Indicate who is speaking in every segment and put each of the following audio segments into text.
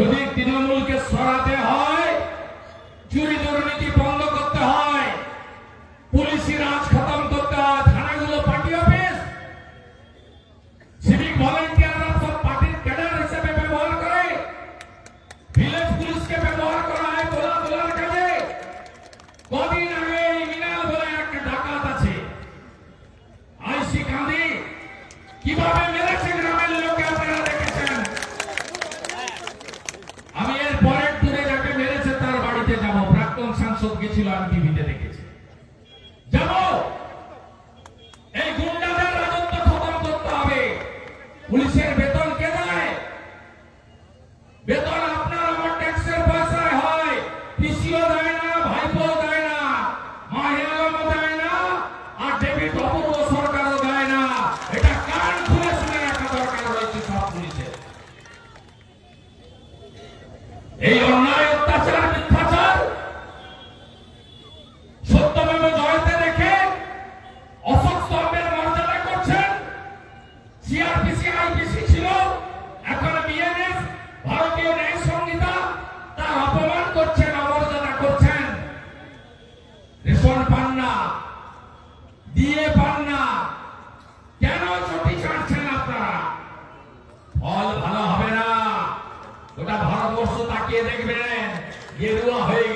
Speaker 1: যদি তৃণমূলকে সরাতে হয়, চুরি দুর্নীতি বন্ধ করতে হয়, পুলিশি রাজ খতম করতে হয়, থানাগুলো পার্টি অফিস সিভিক ভলেন্টিয়াররা সব পার্টির ক্যাডার হিসেবে ব্যবহার করে ভিলেজ পুলিশকে ব্যবহার করা হয় গোলা তোলার কাজে। কদিন আগে মিনাল বলে একটা ডাকাত আছে, আইসি কাঁদি কীভাবে মেরে baby bubble. দিয়ে পান না। কেন ছুটি ছাড়ছেন আপনারা? ফল ভালো হবে না। ওটা ভারতবর্ষ তাকিয়ে দেখবেন। গেরুয়া হয়ে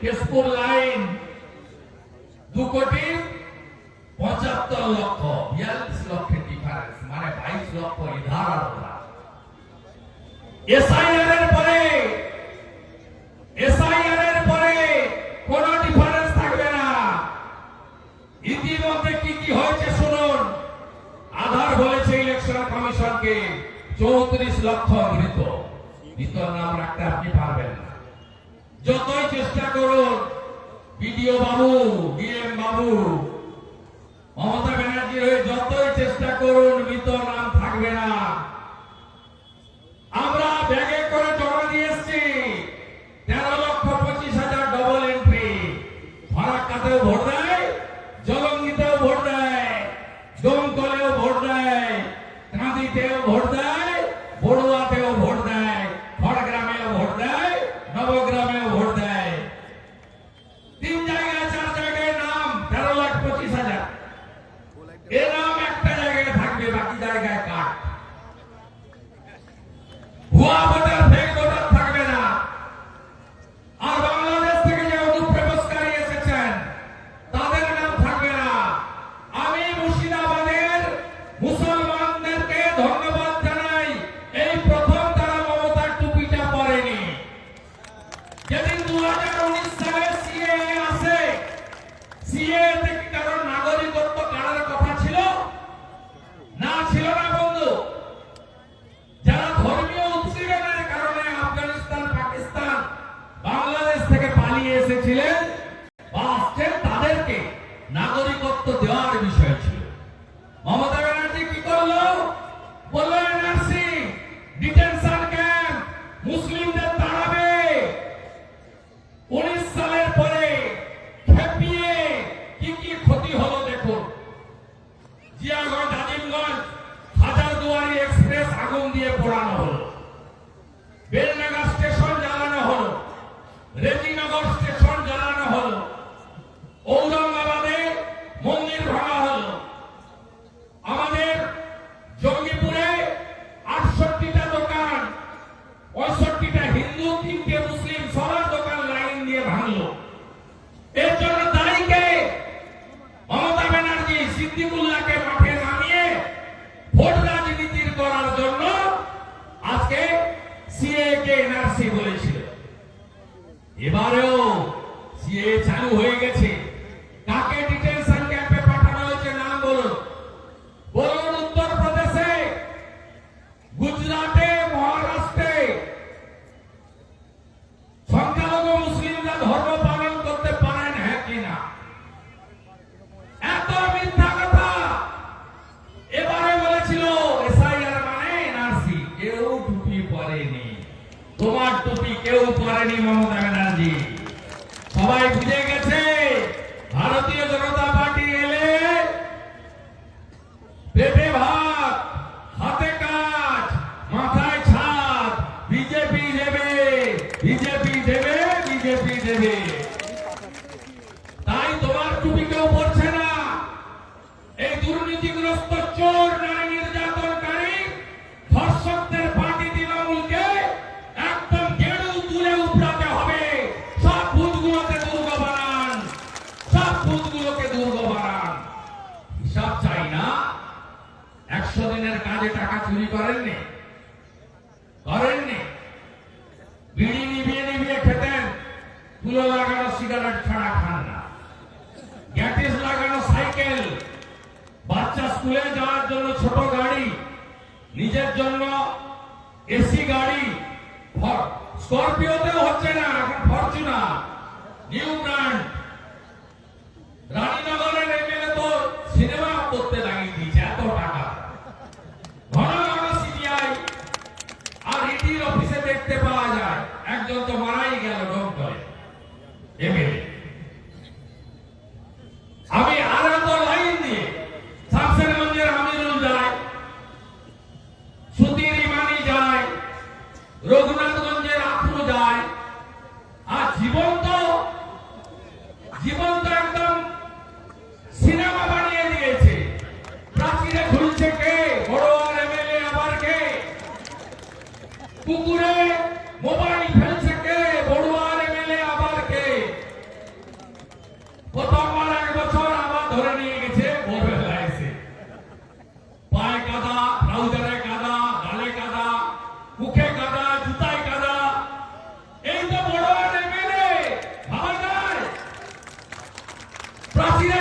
Speaker 1: কেশপুর লাইন দু কোটি পঁচাত্তর লক্ষ, বিয়াল্লিশ লক্ষের ডিফারেন্স মানে বাইশ লক্ষ ইধার এসআইআর এর পরে এসআইআর এর পরে কোন ডিফারেন্স থাকবে না। ইতিমধ্যে কি কি হয়েছে শুনুন। আধার হয়েছে ইলেকশন কমিশনকে, চৌত্রিশ লক্ষ মৃত। নাম রাখতে আপনি পারবেন না। যতই চেষ্টা বিডিও বাবু বিএম বাবু। মমতা ব্যানার্জি হয়ে যতই চেষ্টা করুন বিতরণ Bebe একশো দিনের কাজে টাকা চুরি করেননি? করেননি? বিড়ি খেতেন। লাগানো সিগারেট ছাড়া খান না। গ্যাটিস লাগানো সাইকেল। বাচ্চা স্কুলে যাওয়ার জন্য ছোট গাড়ি। নিজের জন্য এসি গাড়ি। স্করপিওতেও হচ্ছে না এখন প্রাচীরে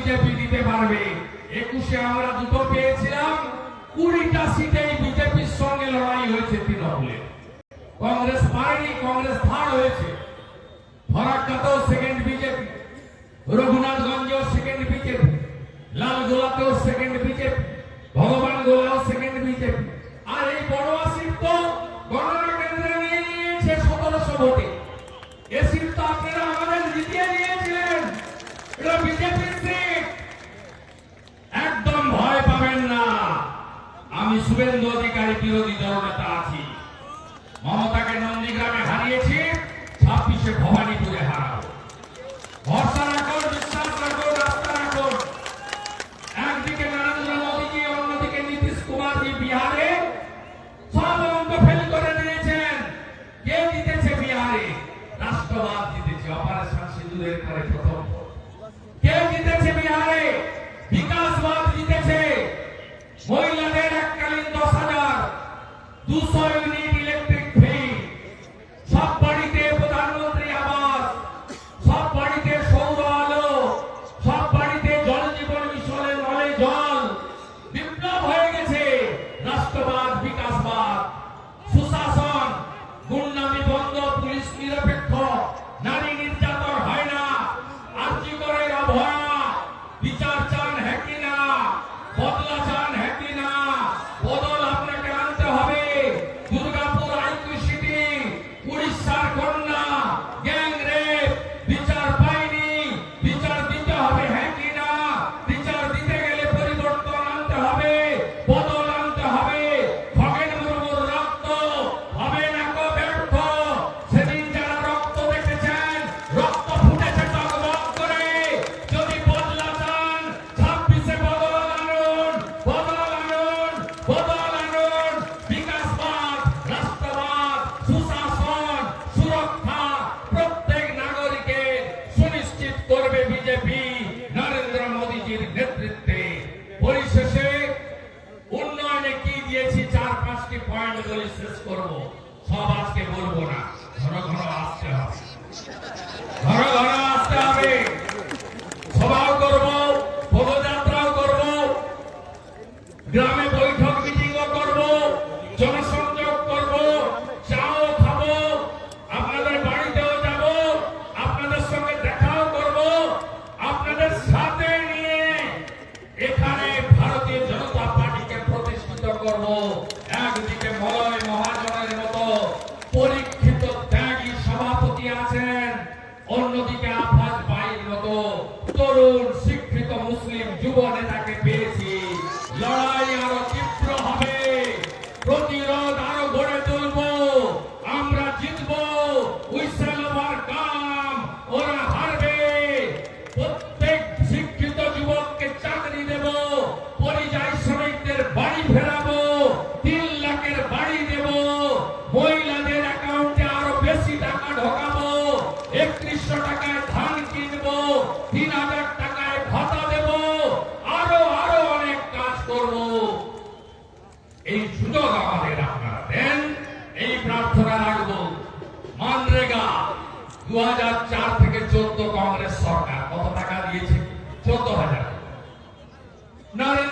Speaker 1: বিজেপি দিতে পারবে। একুশে আমরা দুটো পেয়েছিলাম, কুড়িটা সিটেই বিজেপির সঙ্গে লড়াই হয়েছে তৃণমূলে। কংগ্রেস পায়নি, কংগ্রেস থার্ড হয়েছে। ফরাক্কাতেও সেকেন্ড বিজেপি, রঘুনাথগঞ্জেও সেকেন্ড বিজেপি, লালগোলাতেও সেকেন্ড বিজেপি, ভগবান গোলাও সেকেন্ড বিজেপি। আর এই বড় আসিফ তো গণনা কেন্দ্রে নিয়ে নিয়েছে সতেরোশো ভোটে। এ তো আপনারা আমাদের জিতিয়ে নিয়েছিলেন এটা বিজেপির আমি শুভেন্দু অধিকারী বিরোধী দলনেতা আছি। মমতাকে নন্দীগ্রামে হারিয়েছি, ছাব্বিশে ভবানীপুরে হারাবো। ভরসা রাখুন, বিশ্বাস রাখুন, আস্থা রাখুন। একদিকে নরেন্দ্র মোদীজি, অন্যদিকে নীতিশ কুমারজি বিহারে। সব ফেল করে দিয়েছেন। কে জিতেছে বিহারে? রাষ্ট্রবাদ দিতেছে অপারেশন সিঁদুরের পরে প্রথম বলেছি চার পাঁচটি পয়েন্ট বলে শেষ করব। সব আজকে বলব না। ঘন ঘন আসতে হবে। ঘন ঘন আসতে হবে। の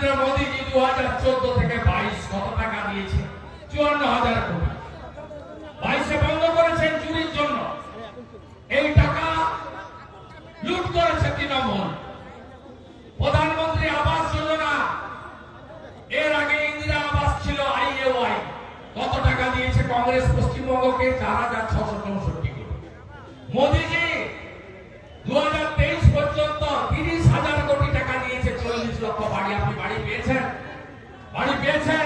Speaker 1: নরেন্দ্র মোদীজি দু হাজার চোদ্দ থেকে বাইশ কত টাকা দিয়েছে? চুয়ান্ন হাজার কোটি। বাইশে বন্ধ করেছেন চুরির জন্য। এই টাকা লুট করেছে তৃণমূল। প্রধানমন্ত্রী আবাস যোজনা। এর আগে ইন্দিরা আবাস ছিল আইএওয়াই কত টাকা দিয়েছে কংগ্রেস পশ্চিমবঙ্গকে? চার হাজার ছশো চৌষট্টি কোটি। মোদীজি দু হাজার Get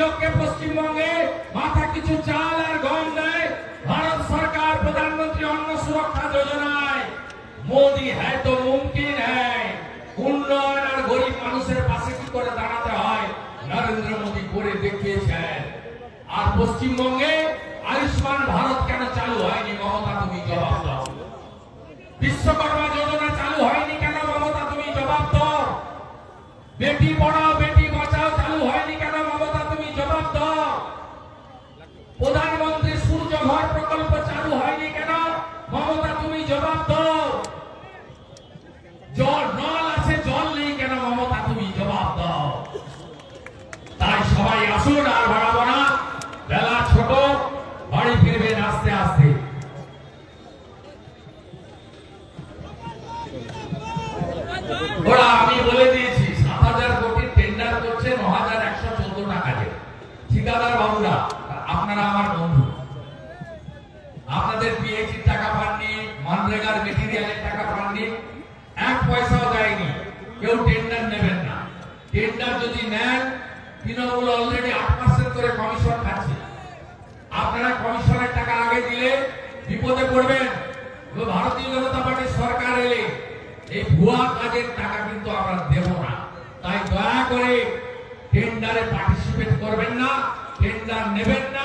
Speaker 1: লোককে পশ্চিমবঙ্গে মাথা কিছু চাল আর গম দেয়। ভারত সরকার, প্রধানমন্ত্রী অন্ন সুরক্ষা যোজনায়। মোদি হ্যাঁ তো মুমকিন হ্যাঁ। উন্নয়ন আর গরিব মানুষের পাশে কি করে দাঁড়াতে হয়, নরেন্দ্র মোদি করে দেখিয়েছেন। আর পশ্চিমবঙ্গে আয়ুষ্মান ভারত কেন চালু হয়নি? মমতা, তুমি জবাব দাও। বিশ্বকর্মা যোজনা চালু হয়নি কেন? মমতা, তুমি জবাব দাও। বেটি পড়াও সংগঠনগুলো অলরেডি আট পার্সেন্ট করে কমিশন খাচ্ছে। আপনারা কমিশনের টাকা আগে দিলে বিপদে পড়বেন। ভারতীয় জনতা পার্টির সরকার এলে এই ভুয়া কাজের টাকা কিন্তু আমরা দেব না। তাই দয়া করে টেন্ডারে পার্টিসিপেট করবেন না টেন্ডার নেবেন না।